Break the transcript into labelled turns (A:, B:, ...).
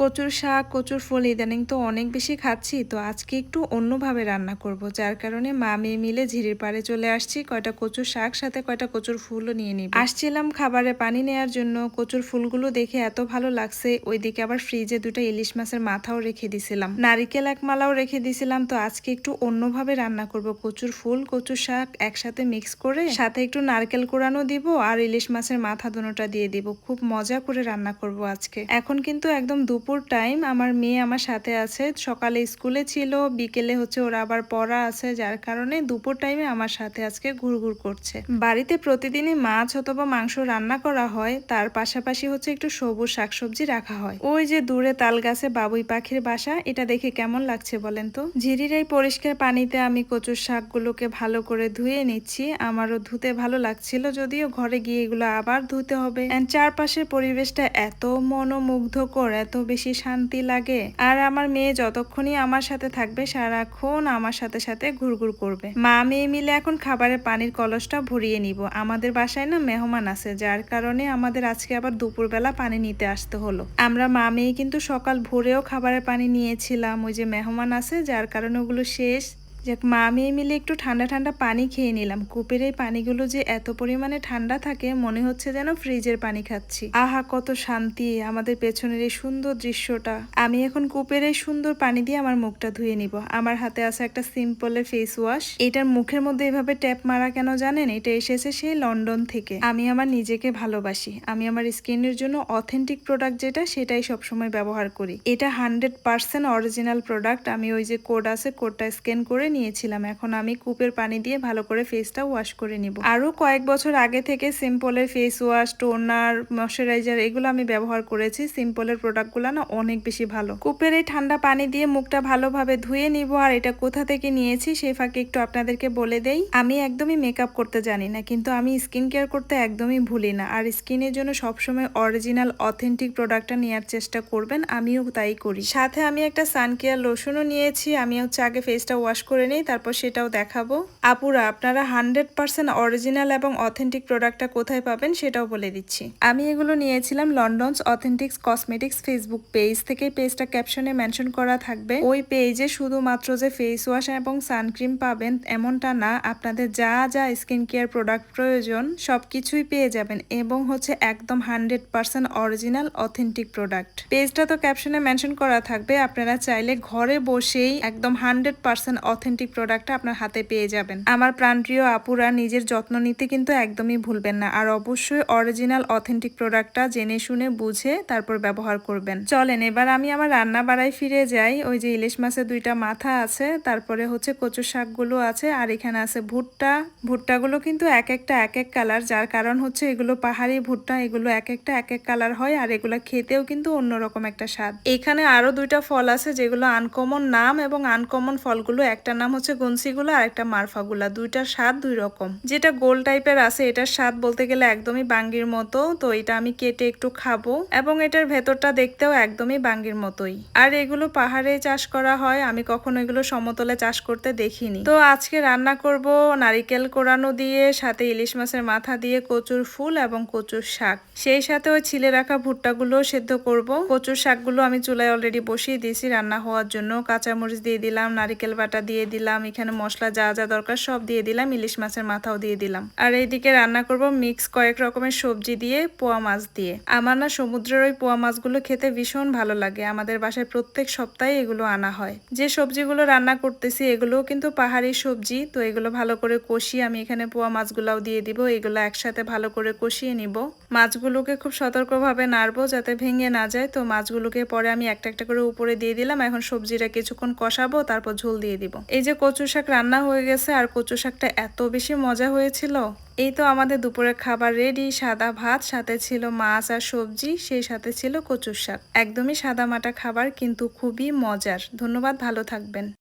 A: কচুর শাক, কচুর ফুল ইদানিং তো অনেক বেশি খাচ্ছি, তো আজকে একটু অন্যভাবে রান্না করব। যার কারণে মা মেয়ে মিলে ঝিরির পাড়ে চলে আসছি, কয়টা কচুর শাক, সাথে কয়টা কচুর ফুলও নিয়ে নিব। আসছিলাম খাবারে পানি নেয়ার জন্য, কচুর ফুলগুলো দেখে এত ভালো লাগছে, ওইদিকে আবার ফ্রিজে দুটো ইলিশ মাছের মাথাও রেখে দিছিলাম। নারিকেল এক মালাও রেখে দিছিলাম, তো আজকে একটু অন্যভাবে রান্না করব। কচুর ফুল, কচুর শাক একসাথে মিক্স করে, সাথে একটু নারকেল কোরানো দিব, আর ইলিশ মাছের মাথা দুটোটা দিয়ে দিব। খুব মজা করে রান্না করব আজকে। এখন কিন্তু একদম দুপুর টাইম আমার মেয়ে আমার সাথে আছে। সকালে স্কুলে ছিল, বিকেলে হচ্ছে ওরা আবার পড়া আছে, যার কারণে দুপুর টাইমে আমার সাথে আজকে ঘুরঘুর করছে। বাড়িতে প্রতিদিনই মাছ অথবা মাংস রান্না করা হয়, তার পাশাপাশি হচ্ছে একটু সবুজ শাকসবজি রাখা হয়। ওই যে দূরে তাল গাছে বাবুই পাখির বাসা, এটা দেখে কেমন লাগছে বলেন তো? ঝিরির এই পরিষ্কার পানিতে আমি কচুর শাকগুলোকে ভালো করে ধুয়ে নিচ্ছি। আমারও ধুতে ভালো লাগছিল, যদিও ঘরে গিয়ে এগুলো আবার ধুতে হবে। চারপাশের পরিবেশটা এত মনোমুগ্ধকর, এত বেশি শান্তি লাগে। আর আমার মেয়ে যতক্ষণই আমার সাথে থাকবে, সারাক্ষণ আমার সাথে সাথে ঘুরঘুর করবে। মা মেয়ে মিলে এখন খাবারের পানির কলসটা ভরিয়ে নিব। আমাদের বাসায় না মেহমান আছে, যার কারণে আমাদের আজকে আবার দুপুরবেলা পানি নিতে আসতে হলো। আমরা মা মেয়ে কিন্তু সকাল ভোরেও খাবারের পানি নিয়েছিলাম। ওই যে মেহমান আছে, যার কারণে ওগুলো শেষ। যাক, মা মেয়ে মিলে একটু ঠান্ডা ঠান্ডা পানি খেয়ে নিলাম। কূপের এই পানিগুলো যে এত পরিমাণে ঠান্ডা থাকে, মনে হচ্ছে যেন ফ্রিজের পানি খাচ্ছি। আহা, কত শান্তি আমাদের পেছনের এই সুন্দর দৃশ্যটা। আমি এখন কূপের এই সুন্দর পানি দিয়ে আমার মুখটা ধুয়ে নিব। আমার হাতে আছে একটা সিম্পলের ফেস ওয়াশ এটার মুখের মধ্যে এভাবে ট্যাপ মারা কেন জানেন? এটা এসেছে সেই লন্ডন থেকে। আমি আমার নিজেকে ভালোবাসি। আমি আমার স্কিনের জন্য অথেন্টিক প্রোডাক্ট যেটা, সেটাই সবসময় ব্যবহার করি। এটা হান্ড্রেড পার্সেন্ট অরিজিনাল প্রোডাক্ট আমি ওই যে কোড আছে কোডটা স্ক্যান করে নিয়েছিলাম। এখন আমি কূপের পানি দিয়ে ভালো করে ফেসটা ওয়াশ করে নিব। আরও কয়েক বছর আগে থেকে সিম্পলের ফেস ওয়াশ টোনার ময়শ্চারাইজার এগুলো আমি ব্যবহার করেছি। সিম্পলের প্রোডাক্টগুলো না অনেক বেশি ভালো। কূপের এই ঠান্ডা পানি দিয়ে মুখটা ভালোভাবে ধুয়ে নিব আর এটা কোথা থেকে নিয়েছি সেই ফাঁকে একটু আপনাদেরকে বলে দেই। আমি একদমই মেকআপ করতে জানি না, কিন্তু আমি স্কিন কেয়ার করতে একদমই ভুলি না। আর স্কিনের জন্য সবসময় অরিজিনাল অথেন্টিক প্রোডাক্টটা নেওয়ার চেষ্টা করবেন, আমিও তাই করি। সাথে আমি একটা সান কেয়ার লোশনও নিয়েছি আমি হচ্ছে আগে ফেসটা ওয়াশ করে নিই, তারপর সেটাও দেখাবো। আপুরা, আপনারা হান্ড্রেড পার্সেন্ট অরিজিনাল এবং অথেন্টিক প্রোডাক্টটা কোথায় পাবেন সেটাও বলে দিচ্ছি। আমি এগুলো নিয়েছিলাম London's authentics cosmetics Facebook page থেকে পেজটা ক্যাপশনে মেনশন করা থাকবে। ওই পেজে শুধুমাত্র যে ফেস ওয়াশ এবং সানক্রিম পাবেন এমনটা না, আপনাদের যা যা স্কিন কেয়ার প্রোডাক্ট প্রয়োজন সবকিছুই পেয়ে যাবেন এবং হচ্ছে একদম hundred percent original authentic product. পেজটা তো ক্যাপশনে মেনশন করা থাকবে, আপনারা চাইলে ঘরে বসেই একদম হান্ড্রেড পার্সেন্ট অথেন্টিক প্রোডাক্টটা আপনার হাতে পেয়ে যাবেন। আমার প্রাণপ্রিয় আপুরা, নিজের যত্ন নিতে কিন্তু একদমই ভুলবেন না। আর অবশ্যই অরিজিনাল অথেন্টিক প্রোডাক্টটা জেনে শুনে বুঝে তারপর ব্যবহার করবেন। চলেন, এবার আমি আমার রান্না বাড়ায় ফিরে যাই। ওই যে ইলিশ মাছের দুইটা মাথা আছে, তারপরে হচ্ছে কচু শাকগুলো আছে, আর এখানে আছে ভুট্টা। ভুট্টাগুলো কিন্তু এক একটা এক এক কালার যার কারণ হচ্ছে এগুলো পাহাড়ি ভুট্টা, এগুলো এক একটা এক এক কালার হয়, আর এগুলো খেতেও কিন্তু অন্যরকম একটা স্বাদ। এখানে আরও দুইটা ফল আছে, যেগুলো আনকমন নাম এবং আনকমন ফলগুলো একটা নাম হচ্ছে গনসিগুলো আর একটা মারফাগুলা। দুইটার স্বাদ দুই রকম। যেটা গোল টাইপের আছে, এটার স্বাদ বলতে গেলে একদমই বাঙ্গির মতো। তো এটা আমি কেটে একটু খাব। এবং এটার ভেতরটা দেখতেও একদমই বাঙ্গির মতোই। আর এগুলো পাহাড়ে চাষ করা হয়। আমি কখনো এগুলো সমতলে চাষ করতে দেখিনি। তো আজকে রান্না করব নারিকেল কোরানো দিয়ে, সাথে ইলিশ মাছের মাথা দিয়ে কচুর ফুল এবং কচুর শাক। সেই সাথে ওই ছিলে রাখা ভুট্টাগুলো সেদ্ধ করব। কচুর শাকগুলো আমি চুলায় অলরেডি বসিয়ে দিয়েছি। রান্না হওয়ার জন্য কাঁচামরিচ দিয়ে দিলাম, নারিকেল বাটা দিয়ে দিলাম, এখানে মশলা যা যা দরকার সব দিয়ে দিলাম, ইলিশ মাছের মাথাও দিয়ে দিলাম। আর এইদিকে রান্না করব মিক্স কয়েক রকমের সবজি দিয়ে, পোয়া মাছ দিয়ে। আমার না সমুদ্রের ওই পোয়া মাছগুলো খেতে ভীষণ ভালো লাগে। আমাদের বাসায় প্রত্যেক সপ্তাহে এগুলো আনা হয়। যে সবজিগুলো রান্না করতেছি, এগুলোও কিন্তু পাহাড়ি সবজি, তো এগুলো ভালো করে কষিয়ে আমি এখানে পোয়া মাছগুলাও দিয়ে দিব। এগুলো একসাথে ভালো করে কষিয়ে নিব। মাছগুলোকে খুব সতর্কভাবে নাড়বো যাতে ভেঙে না যায়। তো মাছগুলোকে পরে আমি একটা একটা করে উপরে দিয়ে দিলাম। এখন সবজিটা কিছুক্ষণ কষাবো, তারপর ঝোল দিয়ে দিব। যে কচু শাক রান্না হয়ে গেছে আর কচু শাকটা এত বেশি মজা হয়েছিল, এই তো আমাদের দুপুরের খাবার রেডি সাদা ভাত, সাথে ছিল মাছ আর সবজি, সেই সাথে ছিল কচুর শাক। একদমই সাদা মাটা খাবার, কিন্তু খুবই মজার। ধন্যবাদ, ভালো থাকবেন।